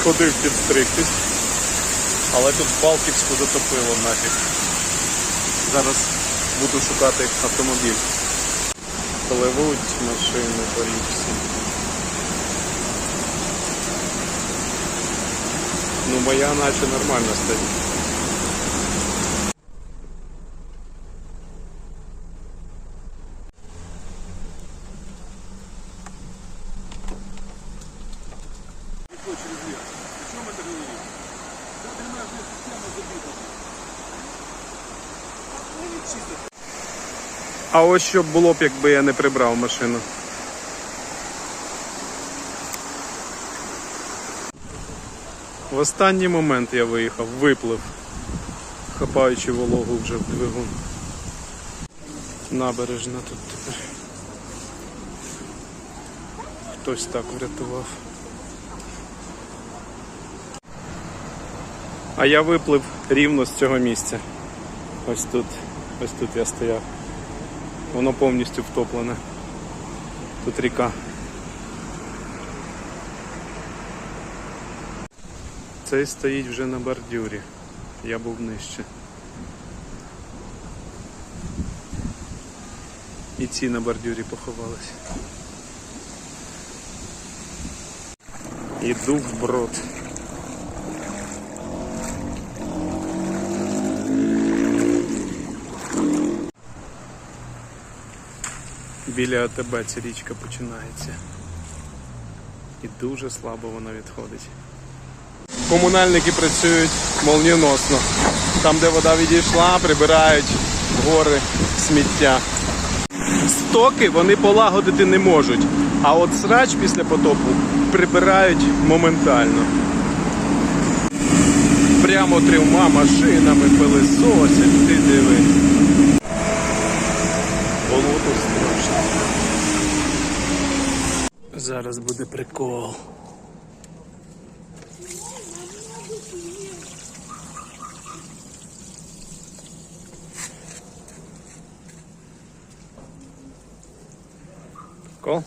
сходив підстригтись, але тут Балтівську затопило нафіг. Зараз буду шукати автомобіль. Пливуть машини по річці. Ну моя наче нормально стоїть. А ось що було б, якби я не прибрав машину. В останній момент я виїхав, виплив, хапаючи вологу вже в двигун. Набережна тут тепер. Хтось так врятував. А я виплив рівно з цього місця. Ось тут, ось тут я стояв. Воно повністю втоплене. Тут ріка. Цей стоїть вже на бордюрі. Я був нижче. І ці на бордюрі поховалися. Іду в брод. Біля АТБ ця річка починається. І дуже слабо вона відходить. Комунальники працюють молнієносно. Там, де вода відійшла, прибирають гори сміття. Стоки вони полагодити не можуть. А от срач після потопу прибирають моментально. Прямо трьома машинами пилисосять, ти диви. Зараз буде прикол. Прикол?